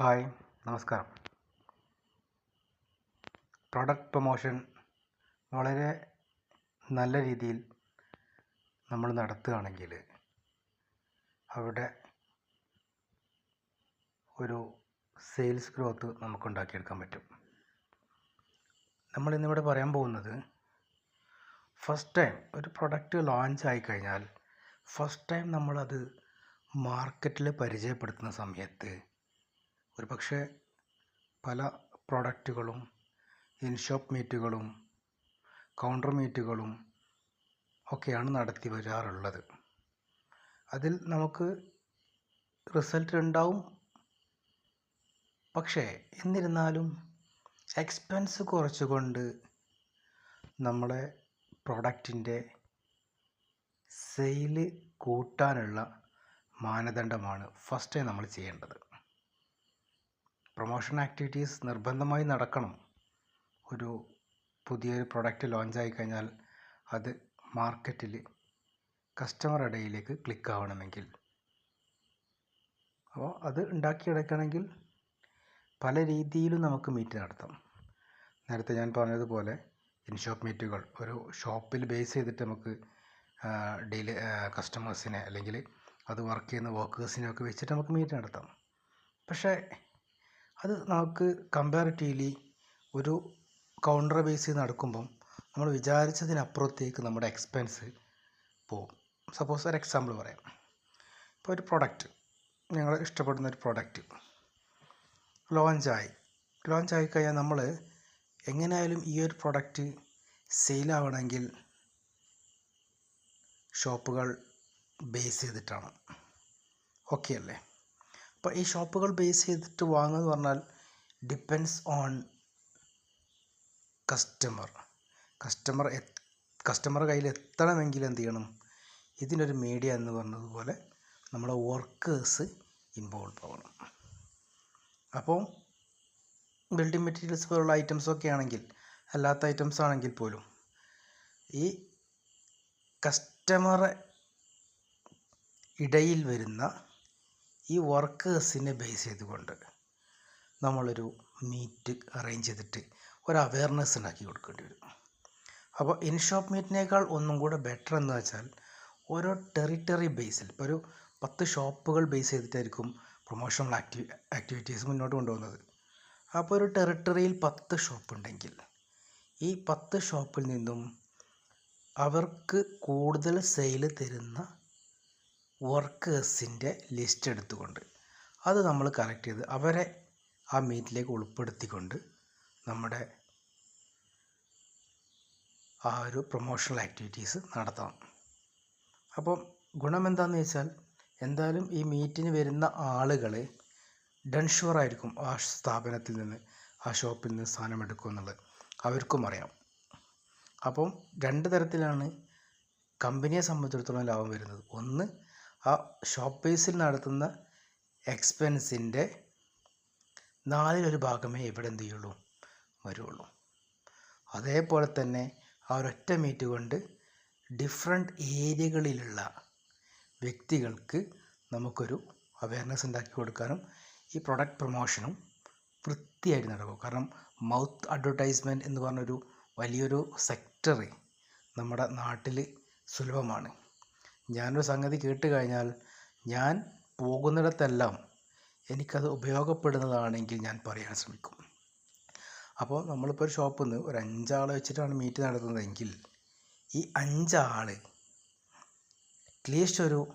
Hi നമസ്കാരം. Product promotion വളരെ നല്ല രീതിയിൽ നമ്മൾ നടത്തുകയാണെങ്കിൽ അവിടെ ഒരു സെയിൽസ് ഗ്രോത്ത് നമുക്ക് ഉണ്ടാക്കിയെടുക്കാൻ പറ്റും. നമ്മൾ ഇന്നിവിടെ പറയാൻ പോകുന്നത് ഫസ്റ്റ് ടൈം ഒരു പ്രൊഡക്റ്റ് ലോഞ്ച് ആയിക്കഴിഞ്ഞാൽ ഫസ്റ്റ് ടൈം നമ്മളത് മാർക്കറ്റിൽ പരിചയപ്പെടുത്തുന്ന സമയത്ത് ഒരു പക്ഷേ പല പ്രോഡക്റ്റുകളും ഇൻ ഷോപ്പ് മീറ്റുകളും കൗണ്ടർ മീറ്റുകളും ഒക്കെയാണ് നടത്തി വരാറുള്ളത്. അതിൽ നമുക്ക് റിസൾട്ട് ഉണ്ടാവും. പക്ഷേ എന്നിരുന്നാലും എക്സ്പെൻസ് കുറച്ചുകൊണ്ട് നമ്മളെ പ്രൊഡക്റ്റിന്റെ സെയിൽ കൂട്ടാനുള്ള മാനദണ്ഡമാണ് ഫസ്റ്റേ നമ്മൾ ചെയ്യേണ്ടത്. പ്രൊമോഷൻ ആക്ടിവിറ്റീസ് നിർബന്ധമായി നടക്കണം. ഒരു പുതിയൊരു പ്രൊഡക്റ്റ് ലോഞ്ചായി കഴിഞ്ഞാൽ അത് മാർക്കറ്റിൽ കസ്റ്റമർ ഇടയിലേക്ക് ക്ലിക്ക് ആവണമെങ്കിൽ. അപ്പോൾ അത് ഉണ്ടാക്കിയെടുക്കണമെങ്കിൽ പല രീതിയിലും നമുക്ക് മീറ്റ് നടത്താം. നേരത്തെ ഞാൻ പറഞ്ഞതുപോലെ ഇൻഷോപ്പ് മീറ്റുകൾ ഒരു ഷോപ്പിൽ ബേസ് ചെയ്തിട്ട് നമുക്ക് ഡെയിലി കസ്റ്റമേഴ്സിനെ അല്ലെങ്കിൽ അത് വർക്ക് ചെയ്യുന്ന വർക്കേഴ്സിനെ ഒക്കെ വെച്ചിട്ട് നമുക്ക് മീറ്റ് നടത്താം. പക്ഷേ അത് നമുക്ക് കമ്പാരിറ്റീവ്ലി ഒരു കൗണ്ടർ ബേസ് ചെയ്ത് നടക്കുമ്പം നമ്മൾ വിചാരിച്ചതിനപ്പുറത്തേക്ക് നമ്മുടെ എക്സ്പെൻസ് പോവും സപ്പോസ് ഒരു എക്സാമ്പിൾ പറയാം. ഇപ്പോൾ ഒരു പ്രൊഡക്റ്റ് ഞങ്ങൾ ഇഷ്ടപ്പെടുന്ന ഒരു പ്രൊഡക്റ്റ് ലോഞ്ചായി ലോഞ്ചായി കഴിഞ്ഞാൽ നമ്മൾ എങ്ങനെയായാലും ഈ ഒരു പ്രൊഡക്റ്റ് സെയിലാവണമെങ്കിൽ ഷോപ്പുകൾ ബേസ് ചെയ്തിട്ടാണ്. ഓക്കെ അല്ലേ? അപ്പോൾ ഈ ഷോപ്പുകൾ ബേസ് ചെയ്തിട്ട് വാങ്ങുക എന്ന് പറഞ്ഞാൽ depends on customer. Customer customer കയ്യിൽ എത്തണമെങ്കിൽ എന്ത് ചെയ്യണം? ഇതിനൊരു മീഡിയ എന്ന് പറഞ്ഞതുപോലെ നമ്മുടെ വർക്കേഴ്സ് ഇൻവോൾവ് ആവണം. അപ്പോൾ ബിൽഡിംഗ് മെറ്റീരിയൽസ് പോലുള്ള ഐറ്റംസ് ഒക്കെ ആണെങ്കിൽ അല്ലാത്ത ഐറ്റംസ് ആണെങ്കിൽ പോലും ഈ കസ്റ്റമറെ ഇടയിൽ വരുന്ന ഈ വർക്കേഴ്സിനെ ബേസ് ചെയ്തുകൊണ്ട് നമ്മളൊരു മീറ്റ് അറേഞ്ച് ചെയ്തിട്ട് ഒരു അവയർനെസ് ഉണ്ടാക്കി കൊടുക്കേണ്ടി വരും. അപ്പോൾ ഇൻഷോപ്പ് മീറ്റിനേക്കാൾ ഒന്നും കൂടെ ബെറ്റർ എന്ന് വെച്ചാൽ ഓരോ ടെറിട്ടറി ബേസിൽ ഇപ്പോൾ ഒരു പത്ത് ഷോപ്പുകൾ ബേസ് ചെയ്തിട്ടായിരിക്കും പ്രൊമോഷണൽ ആക്ടി ആക്ടിവിറ്റീസ് മുന്നോട്ട് കൊണ്ടുപോകുന്നത്. അപ്പോൾ ഒരു ടെറിട്ടറിയിൽ പത്ത് ഷോപ്പ് ഉണ്ടെങ്കിൽ ഈ പത്ത് ഷോപ്പിൽ നിന്നും അവർക്ക് കൂടുതൽ സെയിൽ തരുന്ന വർക്കേഴ്സിന്റെ ലിസ്റ്റ് എടുത്തുകൊണ്ട് അത് നമ്മൾ കളക്ട് ചെയ്ത് അവരെ ആ മീറ്റിലേക്ക് ഉൾപ്പെടുത്തിക്കൊണ്ട് നമ്മുടെ ആ ഒരു പ്രൊമോഷണൽ ആക്ടിവിറ്റീസ് നടത്തണം. അപ്പം ഗുണം എന്താണെന്ന് വെച്ചാൽ എന്തായാലും ഈ മീറ്റിന് വരുന്ന ആളുകൾ ഡൺഷുവറായിരിക്കും ആ സ്ഥാപനത്തിൽ നിന്ന് ആ ഷോപ്പിൽ നിന്ന് സാധനം എടുക്കും എന്നുള്ളത്. അവർക്കും അറിയാം. അപ്പം രണ്ട് തരത്തിലാണ് കമ്പനിയെ സംബന്ധിച്ചിടത്തോളം ലാഭം വരുന്നത്. ഒന്ന് ആ ഷോപ്പ് നടത്തുന്ന എക്സ്പെൻസിന്റെ നാലിലൊരു ഭാഗമേ ഇവിടെ എന്ത് ചെയ്യുള്ളൂ? വരുള്ളൂ. അതേപോലെ തന്നെ ആ ഒരൊറ്റ മീറ്റ് കൊണ്ട് ഡിഫറെന്റ് ഏരിയകളിലുള്ള വ്യക്തികൾക്ക് നമുക്കൊരു അവയർനെസ് ഉണ്ടാക്കി കൊടുക്കാനും ഈ പ്രൊഡക്റ്റ് പ്രൊമോഷനും വൃത്തിയായിട്ട് നടക്കും. കാരണം മൗത്ത് അഡ്വർടൈസ്മെന്റ് എന്ന് പറഞ്ഞൊരു വലിയൊരു സെക്ടറ് നമ്മുടെ നാട്ടിൽ സുലഭമാണ്. ഞാനൊരു സംഗതി കേട്ട് കഴിഞ്ഞാൽ ഞാൻ പോകുന്നിടത്തെല്ലാം എനിക്കത് ഉപയോഗപ്പെടുന്നതാണെങ്കിൽ ഞാൻ പറയാൻ ശ്രമിക്കും. അപ്പോൾ നമ്മളിപ്പോൾ ഒരു ഷോപ്പിൽ നിന്ന് ഒരു അഞ്ചാളെ വെച്ചിട്ടാണ് മീറ്റ് നടത്തുന്നതെങ്കിൽ ഈ അഞ്ചാൾ അറ്റ്ലീസ്റ്റ് ഒരു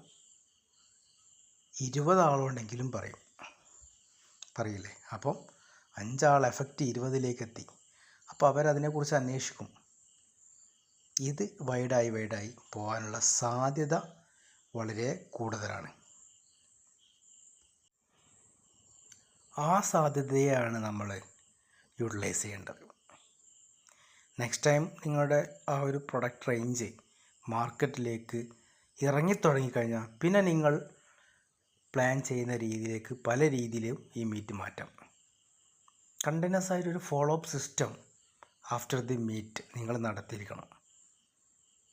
ഇരുപതാളുണ്ടെങ്കിലും പറയും. പറയില്ലേ? അപ്പം അഞ്ചാൾ എഫക്റ്റ് ഇരുപതിലേക്ക് എത്തി അപ്പോൾ അവരതിനെക്കുറിച്ച് അന്വേഷിക്കും. ഇത് വൈഡായി വൈഡായി പോകാനുള്ള സാധ്യത വളരെ കൂടുതലാണ്. ആ സാധ്യതയാണ് നമ്മൾ യൂട്ടിലൈസ് ചെയ്യേണ്ടത്. നെക്സ്റ്റ് ടൈം നിങ്ങളുടെ ആ ഒരു പ്രൊഡക്റ്റ് റേഞ്ച് മാർക്കറ്റിലേക്ക് ഇറങ്ങിത്തുടങ്ങിക്കഴിഞ്ഞാൽ പിന്നെ നിങ്ങൾ പ്ലാൻ ചെയ്യുന്ന രീതിയിലേക്ക് പല രീതിയിലും ഈ മീറ്റ്. മാറ്റാം കണ്ടിന്യൂസ് ആയിട്ടൊരു follow up system after the meet നിങ്ങൾ നടത്തിയിരിക്കണം.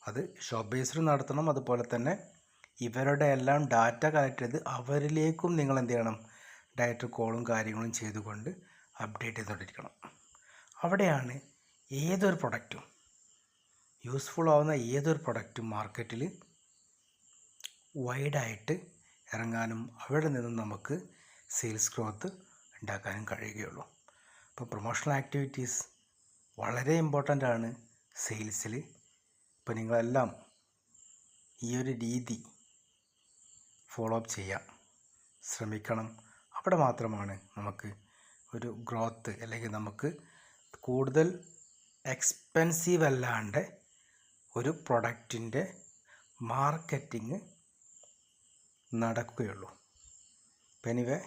അത് ഷോപ്പ് ബേസിൽ നടത്തണം. അതുപോലെ തന്നെ ഇവരുടെ എല്ലാം ഡാറ്റ കളക്ട് ചെയ്ത് അവരിലേക്കും നിങ്ങൾ എന്ത് ചെയ്യണം? ഡയറക്റ്റ് കോളും കാര്യങ്ങളും ചെയ്തുകൊണ്ട് അപ്ഡേറ്റ് ചെയ്തുകൊണ്ടിരിക്കണം അവിടെയാണ് ഏതൊരു പ്രൊഡക്റ്റും യൂസ്ഫുൾ ആവുന്ന ഏതൊരു പ്രൊഡക്റ്റും മാർക്കറ്റിൽ വൈഡായിട്ട് ഇറങ്ങാനും അവിടെ നിന്നും നമുക്ക് സെയിൽസ് ഗ്രോത്ത് ഉണ്ടാക്കാനും കഴിയുകയുള്ളൂ. അപ്പോൾ പ്രൊമോഷണൽ ആക്ടിവിറ്റീസ് വളരെ ഇമ്പോർട്ടന്റ് ആണ് സെയിൽസിൽ ഇപ്പോൾ നിങ്ങളെല്ലാം ഈ ഒരു രീതി ഫോളോ അപ്പ് ചെയ്യാം ശ്രമിക്കണം. അവിടെ മാത്രമാണ് നമുക്ക് ഒരു ഗ്രോത്ത് അല്ലെങ്കിൽ നമുക്ക് കൂടുതൽ എക്സ്പെൻസീവ് അല്ലാണ്ട് ഒരു പ്രൊഡക്റ്റിന്റെ മാർക്കറ്റിങ് നടക്കുകയുള്ളൂ. പെനിവേ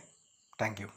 താങ്ക് യു